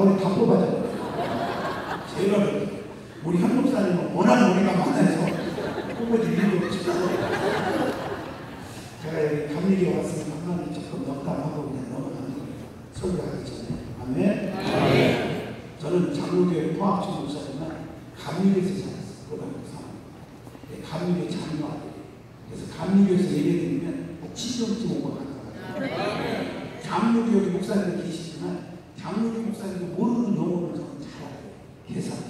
머리 다 뽑아줘요. 제가 우리 한 목사님은 워낙 머리가 많아서 뽑아줄 일도 없죠. 제가 여기 감리교 왔으면 한마디 조금 농담하고 그냥 넘어가는. 설교하기 전에. 아멘. 저는 장로교회 포항청 목사지만 감리교에서 살았어요. 고등학교 3학년. 감리교 장로 아들. 그래서 감리교에서 예배드리면 친정집 온것 같아요. 장로교 여기 목사님들 계시지만 장로교 목사님도 모르는 용어를 저는 잘 알아요. 거.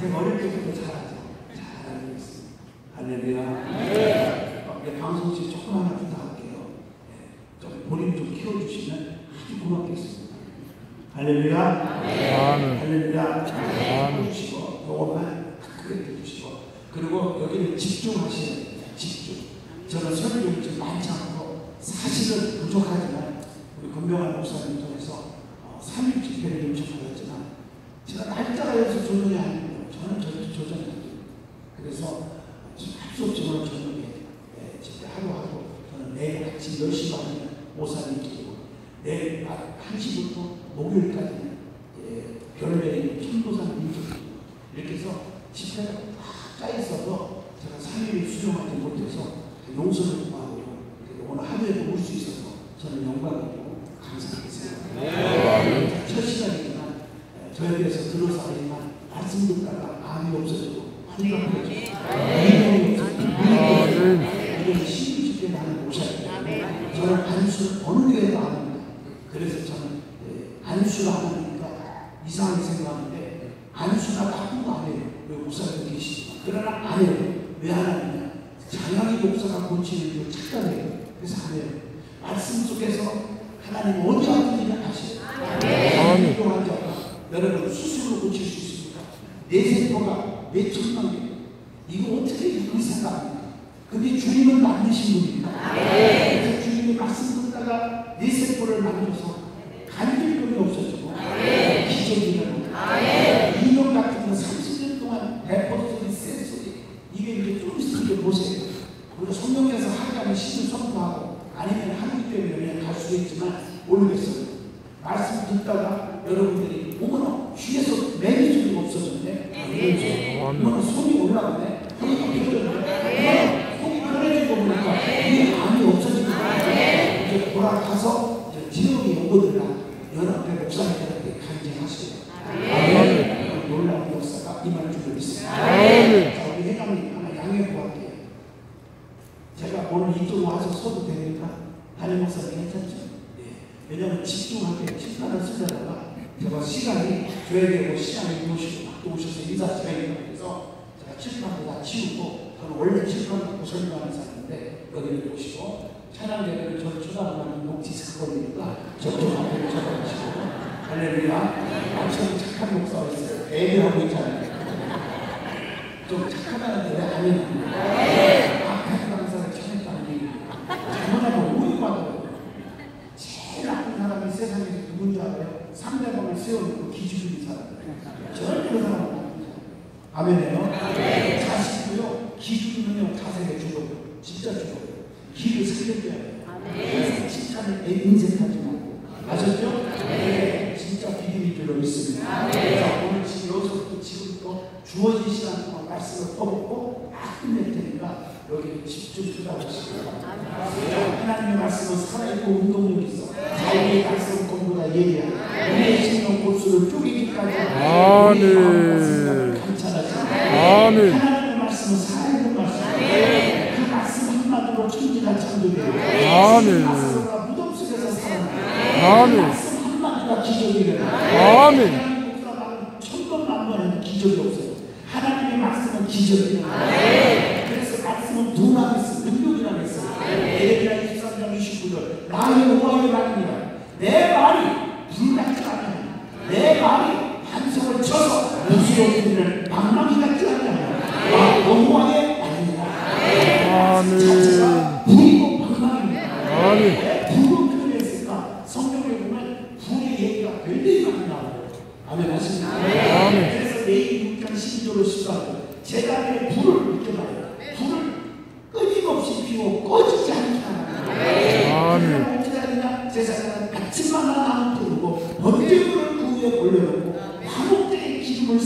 제가 어릴 때부터 잘하죠. 잘 알고 있습니다. 할렐루야. 어, 네, 방송실 조금 하나 부탁할게요. 네, 좀 본인 좀 키워주시면 아주 고맙겠습니다. 할렐루야. 아멘. 할렐루야. 아멘. 해주시고 요것만 크게 해주시고 그리고 여기는 집중하셔야 돼요. 집중. 저는 설교를 좀 많지 않고 사실은 건명한 목사님 통해서 어, 3일 집회를 요청받았지만 제가 날짜가 여기서 조정이 아니고 저는 절대 조정이 안 돼요. 그래서 할수 없지만 저녁에 예, 집회 하루 하고 저는 내일 같이 10시 반에 모사님 드리고 내일 낮 1시부터 목요일까지는 예, 별내인 천도산 민족이고 이렇게 해서 집회가 다 짜있어서 제가 3일 수용하지 못해서 용서를 구하고 오늘 하루에 도 올 수 있어서 저는 영광이고 감사하겠습니다. 첫 시간이지만 예, 저에 대해서 들어서 말씀 듣다가 마음이 없어지고 환경이 없어지고 아멘. 이런 신입집회 나는 모셔야 저는 안수 어느 교회도 안 합니다. 그래서 저는 예, 안수를 안 하니까 이상하게 생각하는데 안수가 나쁜 거안 해요. 왜 목사님 계시지만 그러나 안 해요. 왜 안 하느냐? 장학이 목사가 고치는 걸 착각해요. 그래서 안 해요. 말씀 속에서 하나님 어디 아픈지를 아시죠? 아멘. 여러분 수술로 고칠 수 있습니까? 내 세포가 몇 천만 개. 이거 어떻게 의사가 합니까? 근데 주님은 만드신 분입니다. 그래서 주님이 말씀 듣다가 내 세포를 만들어서 간질병이 없어지고 기적이 일어나고 인형 같은 거 30년 동안 배포소리 센소리 이게 이제 좀 있으면 보세요. 우리가 성경에서 하나님의 신을 선포하고 아니면 하나님 때문에 그냥 갈 수도 있지만 모르겠어요. 말씀 듣다가 여러분들이 어머나 귀에서 매니저가 없어졌네. 어머나 손이 올라가네. 허리가 펴졌네. 어머나 속이 편해지고 보니까 이 암이 없어지니까 이제 돌아가서 이제 지역에 오거든요. 연합회 목사님들한테 간증하시고 아멘. 놀라운 역사가 임할 줄을 믿습니다. 아멘. 자, 우리 회장님 하나 양해 구할게요. 제가 오늘 이쪽 와서 써도 되니까 담임 목사님 괜찮죠? 예. 왜냐면 집중하게 칠판을 쓰다가 제가 시간이 교회에 뭐 시간이 오시고 또 오셔서 인사 시간이 그래서 제가 칠판을 다 치우고 저는 원래 칠판 갖고 설명하는 사람인데 여기를 보시고 예배를 저를 쳐다보면 녹티스 걸리니까 저쪽 앞에 쳐다보시고 할렐루야. 엄청 착한 목사가 있어요. 애교하고 있잖아요. 좀 착하다는데 왜 아멘 앞에 강사를 쳐냈다는 얘기 잘못하면 오해받아요 제일 나쁜 사람이 세상에 누군지 알아요? 상대방을 세워놓고 기죽이는 사람. 절대 그 사람은 나쁜 사람 아멘이요? 자식도요. 기죽이면요 자세가 죽어요 진짜 죽어요 기를 살려줘야 돼요. 그래서 칭찬을 내 인색하지 말고. 아셨죠? 네. 진짜 비밀인 줄로 믿습니다. 자 오늘 지금 여기서부터 지금부터 주어진 시간 동안 말씀을 떠먹고 다 끝낼 테니까 여기 집중 투자하시고 하나님의 말씀은 살아있고 운동력 있어. 자기의 말씀 공부다 예리야. 우 아멘. 아멘. 하나님의 말씀은 살아있는 말씀 그 말씀 한마디로 천지가 창조돼요 아멘. 말씀과 무덤 속에서 살아나요 아멘. 말씀 한마디가 기적이 일어나요 아멘. 천번 만번에는 기적이 없어요 하나님의 말씀은 기적이 일어나요 그래서 말씀은 누나가 있어요 능력이라고 했어요 에레미야 23장 29절 나의 여호와의 말이니라 내 말이 불같지 않으면 내 말이 한성을 쳐서 무수로우리는 방망이 같지 않으면 나 여호와의 말이니라 아멘. 불이고 방망이입니다 아멘. 왜 불을 표현했을까? 성경에 보면 불의 얘기가 굉장히 많이 나와요. 아멘 하십니까? 아멘. 그래서 내일 6장 12절로 14절 제자들의 불을 느껴봐요. 불을 끊임없이 피워 꺼지지 않게 하는 아멘. 어떻게 하느냐? 제자들은 아침마다 나는 불 번제물을 그 위에 올려놓고 화목제의 기름을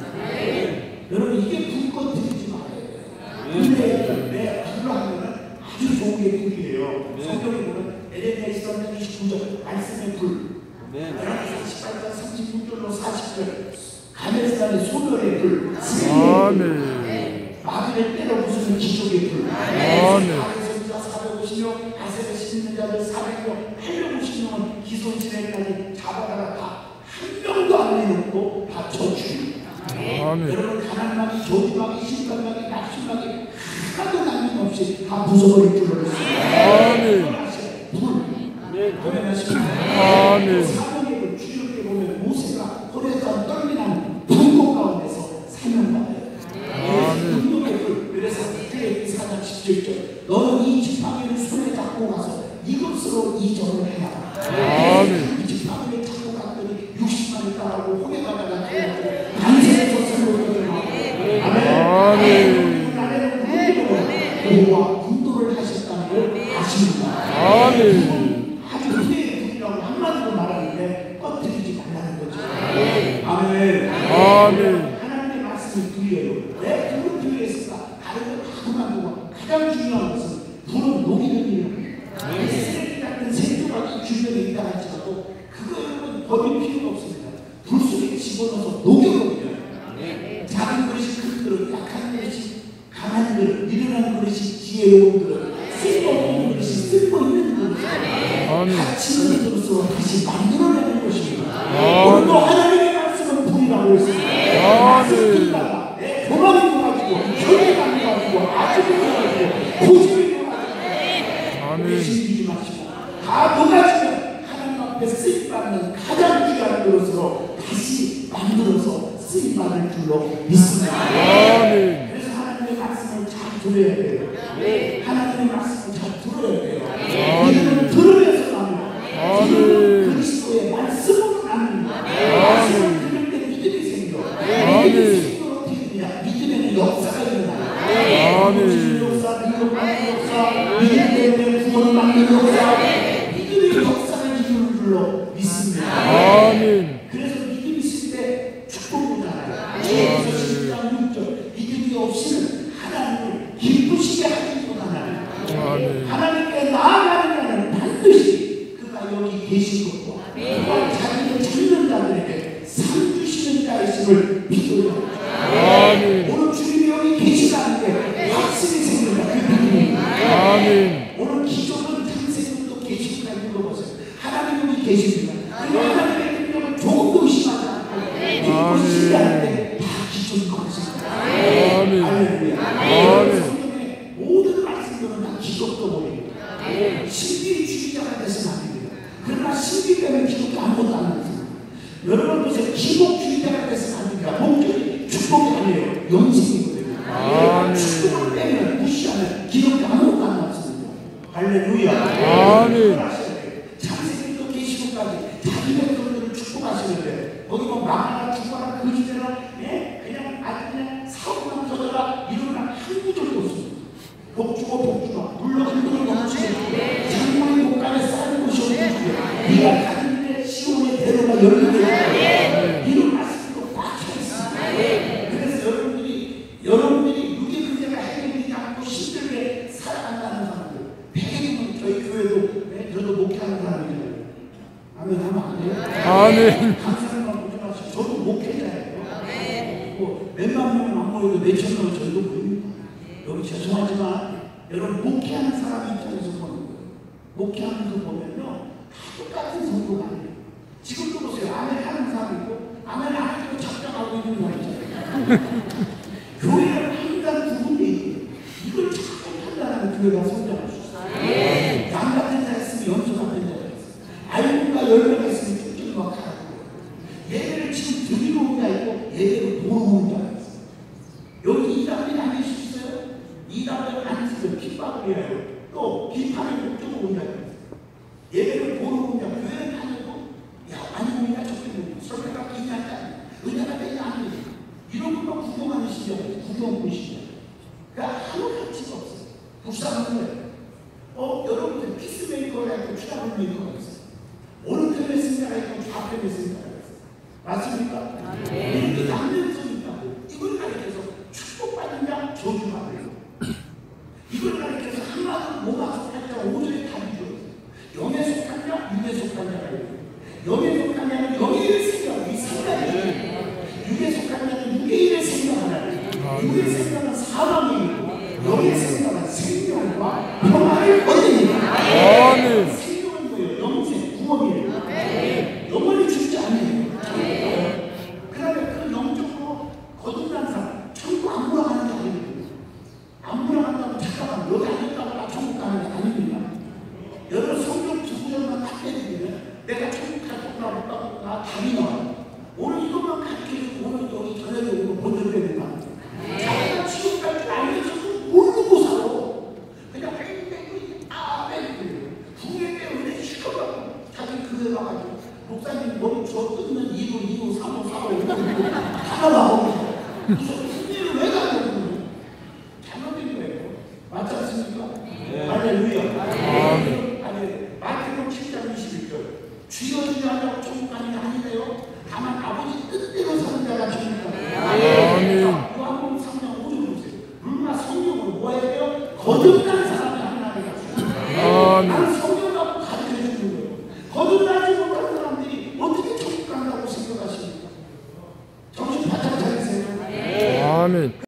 살릴지니라 여러분 이게 불꽃 드리지 말아요. 근데 내 불로 하면은 아주 좋은 게 불이에요. 성경에 보면 에레미야서 29절 말씀의 불. 열왕기 48장 36절로 40절. 가메스단의 소멸의 불. 아멘. 마귀를 때려 부수는 기적의 불. 아멘. 450명 아세를 씻는 자들 400명 850명은 기소지례까지 잡아다가 다 한 명도 안 내놓고 다 저주입니다 아멘. 여러분 가난마귀, 조디마귀, 신발마귀, 낙심마귀 하나도 남김 없이 다 부숴버릴 줄로 했습니다 아멘. 불 아멘하십니까 아멘. 사명의 주일때 보면 모세가 호레산 떨리는 불꽃 가운데서 사명받아요. 분노의 불 그래서 그때 4장 17절 너는 이 지팡이를 손에 잡고 가서 이것으로 이전을 해라 아멘. 이 지팡이를 잡고 갔더니 60만이 따라오고 호에 가다가 달려가고 단세에서 살고 아멘 아멘. 나라는 보호와 군도를 하셨다는 걸 아십니다 아멘. 아주 후회의 분이라고 한마디로 말하는데 꺼뜨리지 말라는 거죠. 아멘. 아멘. 하나님의 말씀이 불이에요. 왜 불은 필요했을까? 다른 걸다 그만두고 가장 중요한 것은 불은 녹이는 일이에요. 쓰레기 같은 생조각이 주변에 있다 할지라도 그거 여러분 버릴 필요가 없습니다. 불 속에 집어넣어서 녹여버려요. 작은 그릇이 큰 그릇, 약한 그릇이 강한 그릇, 일어난 그릇이 지혜로운 그릇, 들어서 다시 만들어내는 것입니다. 오늘도 하나님의 말씀은 불이라고 했습니다. 말씀 듣다가 내 교만이 가지고 혈기감이 가지고 아침이 가지고 고집이 가지고. 신기지 마시고 다 녹아지면 하나님 앞에 쓰임받는 가장 귀한 그릇으로 다시 만들어서 쓰임받을 줄로 믿습니다. 자기를 찾는 자들에게 상 주시는 자이심을 믿어요. 아멘. 오늘 주님이 여기 계시다는 게 확실히 생긴다. 그 믿음이. 아멘. 오늘 기존은 tan세금도 계신가 물어보세요. 하나님 여기 계십니다. 그리고 하나님의 능력은 조금도 의심하지 않고 믿고 신뢰할 때다 기존인 것입니다. 아멘. 할렐루야. 아멘. 성경의 모든 말씀들은 다 기독도 보입니다. 신비 주의자가 되서는 안 됩니다. 그러나 신비 때문에 기독도 아무것도 안 됩니다. 여러분 보세요. 기독주의자가 되서는 안 됩니다. 목적이 축복이 빼면 아무것도 안. 할렐루야. 아멘. 계시고까지 자기 축복하시는데 거기 뭐 망하나 죽어라 거짓되라 예? 그냥 아주 그냥 사고만 터져라 이러나 한 구절도 없습니다. 복주고 복주마 물러 흔들어 넘치고 장모의 목간에 쌓는 것이 없는 주에 네가 가는 길에 시온의 대로가 열리게 이런 말씀도 꽉 차있습니다. 그래서 여러분들이 여러분들이 육의 문제가 해결되지 않고 힘들게 살아간다는 사람들 대부분 저희 교회도 네, 저도 목회하는 사람이잖아요. 아멘 하면 안 돼요? 아멘. 감사한만 보지 마시고 저도 목회자예요. 뭐 몇만 명은 안 모여도 몇천 명은 저희도 모입니다. 여기 죄송하지만 여러분 목회하는 사람 입장에서 보는 거예요. 목회하면서 보면요 다 똑같은 성도가 아니에요. 지금도 보세요. 아멘 하는 사람 있고 아멘 안 하고 작정하고 있는 사람 있잖아요. 교회를 항상 두 군데 있고 이걸 자꾸 판단하는 교회가 성장할 수 있어요. 양 같은 자 있으면 염소 같은 자가 있어요. 알고가 열매가 있으면 쭉쭉 막 가고 예배를 지금 드리러 온 자 있고 예배를 보러 온 자가 있어요. 여기 이단들이 아닐 수 있어요. 이단들 아니으면 핍박을 해요. 또 비판을 목적으로 온 자가 있어요. 예배를 보러 온 자, 교회를 다녀도 야, 아니 뭐냐 저기 설교가 기냐냐 은혜가 되냐 안 되냐 이런 것만 구경하는 시절이에요. 구경꾼 시절. 그러니까 아무 가치가 없어요. 불쌍한 거예요. 어, 여러분들 피스메이커가 있고 트러블메이커가 있어요. 어느 편에 승자가 있고 좌우 맞습니까? 이렇게 양면성이 있다고 이걸 가리켜서 축복받느냐 저주받느냐 이걸 가리켜서 하나는 뭐가 속하냐 오조의 답이 죠 영에 속하냐 육에 속하냐 영에 속하냐는 영의 일을 생각 이 생각이 육에 육의 일을 생각하냐 육의 생각은 사망이고 영의 생각은 생명과 평화를 얻으니까 아멘. 생명은 뭐예요? 영생 구원이에요 영원히 죽지 않아요 그 다음에 그 영적으로 거듭난 사람 천국 안 돌아가는 게 아니거든요 안 돌아간다고 잠깐만 여기 안 있다고 나 천국 가는 게 아닙니다 여러분 성경 두 구절만 딱 해드리면 내가 천국 갈 거라고 나 답이 나와 오늘 이것만 가르쳐주고 오늘 여기 저녁에 오고 본전 되는 거 자기가 지옥 갈줄 알면서 모르고 살아 그냥 뺑뺑뺑 아뺑뺑 부에게 은혜 시켜가고 자기 그에 와가지고 목사님 머리 저 뜯는 2호 2호 3호 4호 다 나오고 무슨 승리를 왜 가냐고 잘못된 거예요 맞지 않습니까? 할렐루야 아니 마태복음 7장 21절 가는 게 아니래요 다만 아버지 뜻대로 사는 자가 천국 가요 아멘. 요한복음 3장 5절 보세요 성령으로 뭐 해야 돼요? 거듭